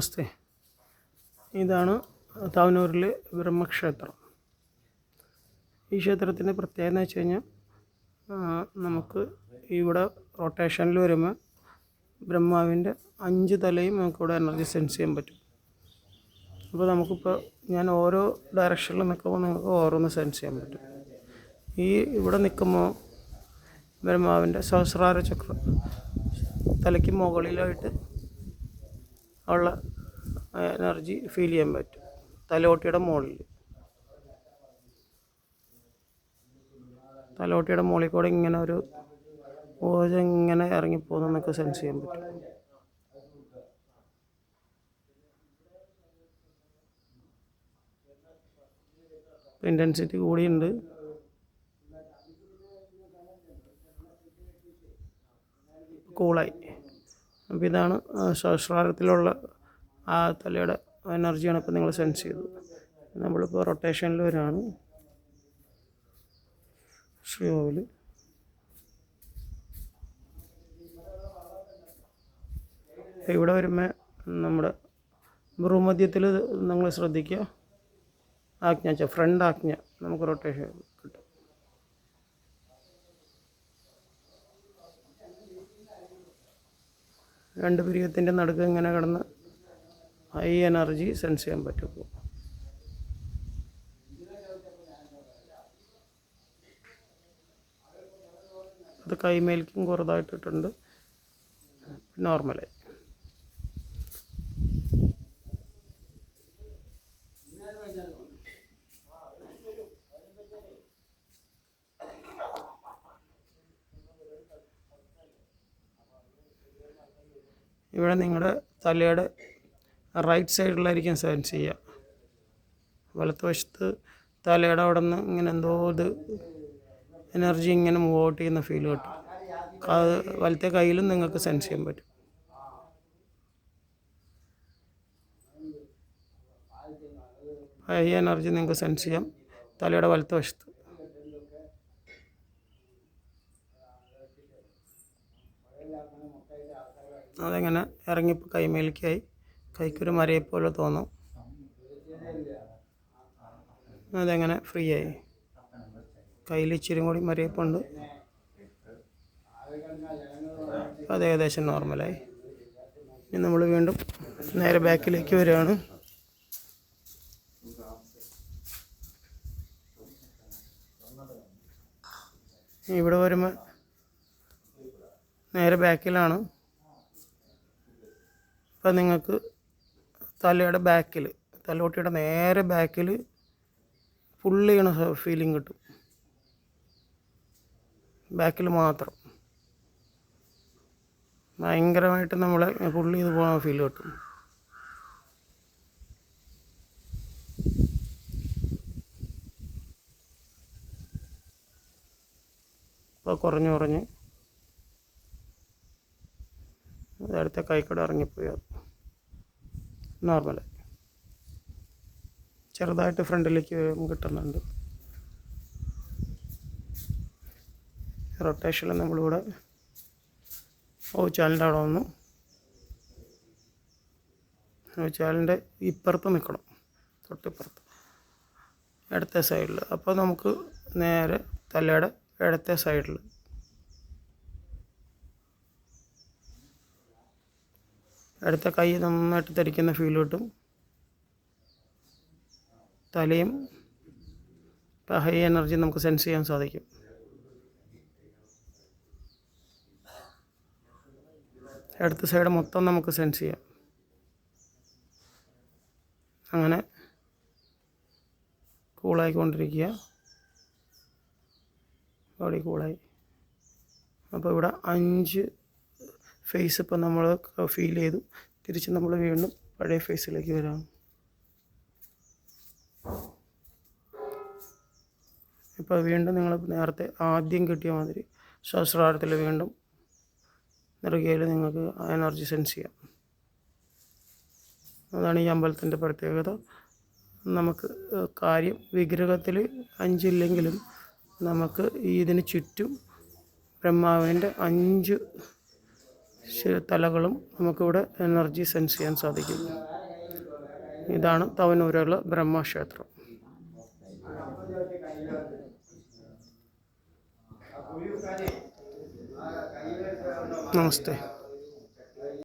നമസ്തേ. ഇതാണ് താവനൂരിലെ ബ്രഹ്മക്ഷേത്രം. ഈ ക്ഷേത്രത്തിന്റെ പ്രത്യേകത എന്ന് വെച്ച് കഴിഞ്ഞാൽ നമുക്ക് ഇവിടെ റൊട്ടേഷനിൽ വരുമ്പോൾ ബ്രഹ്മാവിന്റെ അഞ്ച് തലയും നമുക്കിവിടെ എനർജി സെൻസ് ചെയ്യാൻ പറ്റും. അപ്പോൾ നമുക്കിപ്പോൾ ഞാൻ ഓരോ ഡയറക്ഷനിൽ നിൽക്കുമ്പോൾ നിങ്ങൾക്ക് ഓരോന്ന് സെൻസ് ചെയ്യാൻ പറ്റും. ഈ ഇവിടെ നിൽക്കുമ്പോൾ ബ്രഹ്മാവിന്റെ സഹസ്രാര ചക്രം തലയ്ക്ക് മുകളിലായിട്ട് ഉള്ള എനർജി ഫീൽ ചെയ്യാൻ പറ്റും. തലോട്ടിയുടെ മുകളിൽ തലോട്ടിയുടെ മുകളിൽ കൂടെ ഇങ്ങനെ ഒരു ഊർജം ഇങ്ങനെ ഇറങ്ങിപ്പോകുന്നതൊക്കെ സെൻസ് ചെയ്യാൻ പറ്റും. ഇന്റൻസിറ്റി കൂടിയുണ്ട്. കൂളായി അപ്പോൾ ഇതാണ് ശ്വാസത്തിലുള്ള ആ തലയുടെ എനർജിയാണ് ഇപ്പോൾ നിങ്ങൾ സെൻസ് ചെയ്തത്. നമ്മളിപ്പോൾ റൊട്ടേഷനിൽ വരാണ്. ശ്രീകോവിൽ ഇവിടെ വരുമ്പോൾ നമ്മുടെ ഭ്രൂമധ്യത്തിൽ നിങ്ങൾ ശ്രദ്ധിക്കുക. ആജ്ഞ ഫ്രണ്ട് ആജ്ഞ നമുക്ക് റൊട്ടേഷൻ കിട്ടും രണ്ട് പിരിയത്തിന്റെ നടുക്ക് ഇങ്ങനെ കിടന്ന് ഹൈ എനർജി സെൻസ് ചെയ്യാൻ പറ്റും അത് കൈമേൽക്കും കുറതായിട്ടിട്ടുണ്ട്. നോർമലായി ഇവിടെ നിങ്ങളുടെ തലയുടെ റൈറ്റ് സൈഡിലായിരിക്കും സെൻസ് ചെയ്യുക. വലത്ത് വശത്ത് തലയുടെ അവിടെ നിന്ന് ഇങ്ങനെ എന്തോ ഇത് എനർജി ഇങ്ങനെ മൂവ് ഔട്ട് ചെയ്യുന്ന ഫീൽ കിട്ടും. വലത്തെ കയ്യിലും നിങ്ങൾക്ക് സെൻസ് ചെയ്യാൻ പറ്റും. ഹൈ എനർജി നിങ്ങൾക്ക് സെൻസ് ചെയ്യാം. തലയുടെ വലത്ത് അതങ്ങനെ ഇറങ്ങി കൈമേലേക്കായി കൈക്കൊരു മരയെ പോലെ തോന്നും. അതങ്ങനെ ഫ്രീ ആയി കയ്യിൽ ഇച്ചിരി കൂടി മരയപ്പുണ്ട്. അത് ഏകദേശം നോർമലായി. ഇനി നമ്മൾ വീണ്ടും നേരെ ബാക്കിലേക്ക് വരികയാണ്. ഇവിടെ വരുമ്പോൾ നേരെ ബാക്കിലാണ്. ഇപ്പം നിങ്ങൾക്ക് തലയുടെ ബാക്കിൽ തലോട്ടിയുടെ നേരെ ബാക്കിൽ ഫുള്ള് ചെയ്യണ ഫീലിംഗ് കിട്ടും. ബാക്കിൽ മാത്രം. ഭയങ്കരമായിട്ട് നമ്മളെ പുള്ളി ചെയ്ത് പോകാൻ ഫീൽ കിട്ടും. അപ്പോൾ കുറഞ്ഞ് കുറഞ്ഞ് അത് അടുത്ത കൈക്കട ഇറങ്ങിപ്പോയി. നോർമലായി ചെറുതായിട്ട് ഫ്രണ്ടിലേക്ക് കിട്ടുന്നുണ്ട്. റൊട്ടേഷനിൽ നമ്മളിവിടെ ഓ ചാലിന്റെ അവിടെ വന്നു. ചാലിന്റെ ഇപ്പുറത്ത് നിൽക്കണം. തൊട്ടിപ്പുറത്ത്. ഇടത്തെ സൈഡിൽ അപ്പോൾ നമുക്ക് നേരെ തലയുടെ ഇടത്തെ സൈഡിൽ ഇടത്തെ കൈ നന്നായിട്ട് ധരിക്കുന്ന ഫീൽ കിട്ടും. തലയും ഹൈ എനർജി നമുക്ക് സെൻസ് ചെയ്യാൻ സാധിക്കും. ഇടത്ത് സൈഡ് മൊത്തം നമുക്ക് സെൻസ് ചെയ്യാം. അങ്ങനെ കൂളായിക്കൊണ്ടിരിക്കുക ബോഡി കൂളായി അപ്പോൾ ഇവിടെ അഞ്ച് ഫേസ് ഇപ്പം നമ്മൾ ഫീൽ ചെയ്തു. തിരിച്ച് നമ്മൾ വീണ്ടും പഴയ ഫേസിലേക്ക് വരാം. ഇപ്പോൾ വീണ്ടും നിങ്ങൾ നേരത്തെ ആദ്യം കിട്ടിയ മാതിരി സഹസ്രാരത്തിൽ വീണ്ടും നെറുകയിൽ നിങ്ങൾക്ക് എനർജി സെൻസ് ചെയ്യാം. അതാണ് ഈ അമ്പലത്തിന്റെ പ്രത്യേകത. നമുക്ക് കാര്യം വിഗ്രഹത്തിൽ അഞ്ചില്ലെങ്കിലും നമുക്ക് ഇതിന് ചുറ്റും ബ്രഹ്മാവിന്റെ അഞ്ച് തലകളും നമുക്കിവിടെ എനർജി സെൻസ് ചെയ്യാൻ സാധിക്കും. ഇതാണ് തവനൂരുള്ള ബ്രഹ്മക്ഷേത്രം. നമസ്തേ.